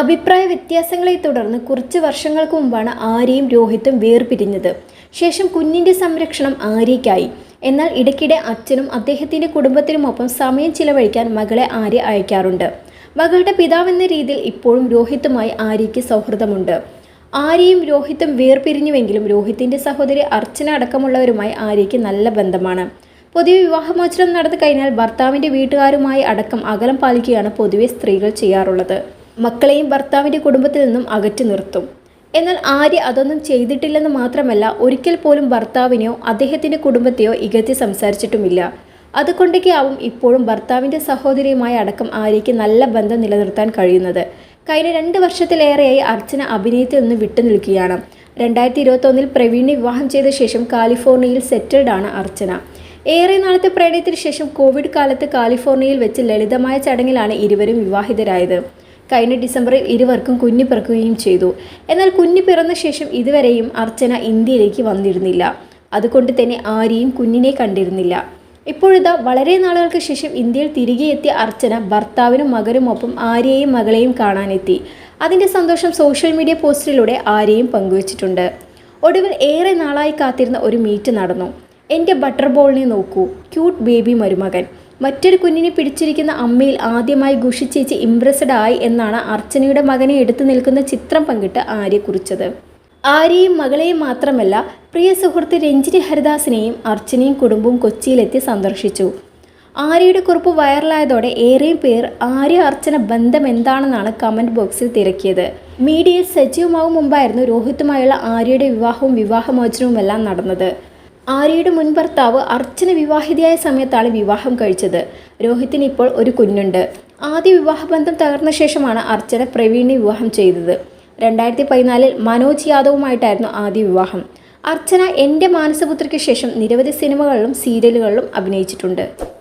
അഭിപ്രായ വ്യത്യാസങ്ങളെ തുടർന്ന് കുറച്ച് വർഷങ്ങൾക്ക് മുമ്പാണ് ആര്യയും രോഹിത്തും വേർപിരിഞ്ഞത്. ശേഷം കുഞ്ഞിന്റെ സംരക്ഷണം ആര്യയ്ക്കായി. എന്നാൽ ഇടയ്ക്കിടെ അച്ഛനും അദ്ദേഹത്തിന്റെ കുടുംബത്തിനുമൊപ്പം സമയം ചിലവഴിക്കാൻ മകളെ ആര്യ അയക്കാറുണ്ട്. മകളുടെ പിതാവെന്ന രീതിയിൽ ഇപ്പോഴും രോഹിത്തുമായി ആര്യയ്ക്ക് സൗഹൃദമുണ്ട്. ആര്യയും രോഹിത്തും വേർപിരിഞ്ഞുവെങ്കിലും രോഹിത്തിന്റെ സഹോദരി അർച്ചന അടക്കമുള്ളവരുമായി ആര്യയ്ക്ക് നല്ല ബന്ധമാണ്. പൊതുവെ വിവാഹമോചനം നടന്നു കഴിഞ്ഞാൽ ഭർത്താവിന്റെ വീട്ടുകാരുമായി അടക്കം അകലം പാലിക്കുകയാണ് പൊതുവെ സ്ത്രീകൾ ചെയ്യാറുള്ളത്. മക്കളെയും ഭർത്താവിന്റെ കുടുംബത്തിൽ നിന്നും അകറ്റി നിർത്തും. എന്നാൽ ആര്യ അതൊന്നും ചെയ്തിട്ടില്ലെന്ന് മാത്രമല്ല ഒരിക്കൽ പോലും ഭർത്താവിനെയോ അദ്ദേഹത്തിന്റെ കുടുംബത്തെയോ ഇകത്തി സംസാരിച്ചിട്ടുമില്ല. അതുകൊണ്ടൊക്കെയാവും ഇപ്പോഴും ഭർത്താവിന്റെ സഹോദരിയുമായി അടക്കം ആര്യയ്ക്ക് നല്ല ബന്ധം നിലനിർത്താൻ കഴിയുന്നത്. കഴിഞ്ഞ രണ്ട് വർഷത്തിലേറെയായി അർച്ചന അഭിനയത്തിൽ നിന്ന് വിട്ടുനിൽക്കുകയാണ് രണ്ടായിരത്തി ഇരുപത്തൊന്നിൽ പ്രവീണിനെ വിവാഹം ചെയ്ത ശേഷം കാലിഫോർണിയയിൽ സെറ്റിൽഡ് ആണ് അർച്ചന. ഏറെ നാളത്തെ പ്രണയത്തിന് ശേഷം കോവിഡ് കാലത്ത് കാലിഫോർണിയയിൽ വെച്ച് ലളിതമായ ചടങ്ങിലാണ് ഇരുവരും വിവാഹിതരായത്. കഴിഞ്ഞ ഡിസംബറിൽ ഇരുവർക്കും കുഞ്ഞു പിറക്കുകയും ചെയ്തു. എന്നാൽ കുഞ്ഞു പിറന്ന ശേഷം ഇതുവരെയും അർച്ചന ഇന്ത്യയിലേക്ക് വന്നിരുന്നില്ല. അതുകൊണ്ട് തന്നെ ആരെയും കുഞ്ഞിനെ കണ്ടിരുന്നില്ല. ഇപ്പോഴിതാ വളരെ നാളുകൾക്ക് ശേഷം ഇന്ത്യയിൽ തിരികെ എത്തിയ അർച്ചന ഭർത്താവിനും മകനുമൊപ്പം ആര്യയെയും മകളെയും കാണാനെത്തി. അതിന്റെ സന്തോഷം സോഷ്യൽ മീഡിയ പോസ്റ്റിലൂടെ ആര്യയും പങ്കുവച്ചിട്ടുണ്ട്. ഒടുവിൽ ഏറെ നാളായി കാത്തിരുന്ന ഒരു മീറ്റ് നടന്നു. എന്റെ ബട്ടർ ബോളിനെ നോക്കൂ. ക്യൂട്ട് ബേബി മരുമകൻ. മറ്റൊരു കുഞ്ഞിനെ പിടിച്ചിരിക്കുന്ന അമ്മയിൽ ആദ്യമായി ഗുഷി ചേച്ചി ഇംപ്രസ്ഡ് ആയി എന്നാണ് അർച്ചനയുടെ മകനെ എടുത്തു നിൽക്കുന്ന ചിത്രം പങ്കിട്ട് ആര്യ കുറിച്ചത്. ആര്യയും മകളെയും മാത്രമല്ല പ്രിയ സുഹൃത്ത് രഞ്ജിനി ഹരിദാസിനെയും അർച്ചനയും കുടുംബവും കൊച്ചിയിലെത്തി സന്ദർശിച്ചു. ആര്യയുടെ കുറിപ്പ് വൈറലായതോടെ ഏറെയും പേർ ആര്യ അർച്ചന ബന്ധം എന്താണെന്നാണ് കമന്റ് ബോക്സിൽ തിരക്കിയത്. മീഡിയയിൽ സജീവമാകും മുമ്പായിരുന്നു രോഹിത്തുമായുള്ള ആര്യയുടെ വിവാഹവും വിവാഹമോചനവുമെല്ലാം നടന്നത്. ആര്യയുടെ മുൻ ഭർത്താവ് അർച്ചന വിവാഹിതയായ സമയത്താണ് വിവാഹം കഴിച്ചത്. രോഹിത്തിന് ഇപ്പോൾ ഒരു കുഞ്ഞുണ്ട്. ആദ്യ വിവാഹബന്ധം തകർന്ന ശേഷമാണ് അർച്ചന പ്രവീണിനെ വിവാഹം ചെയ്തത്. രണ്ടായിരത്തി പതിനാലിൽ മനോജ് യാദവുമായിട്ടായിരുന്നു ആദ്യ വിവാഹം. അർച്ചന എന്റെ മാനസപുത്രിക്ക് ശേഷം നിരവധി സിനിമകളിലും സീരിയലുകളിലും അഭിനയിച്ചിട്ടുണ്ട്.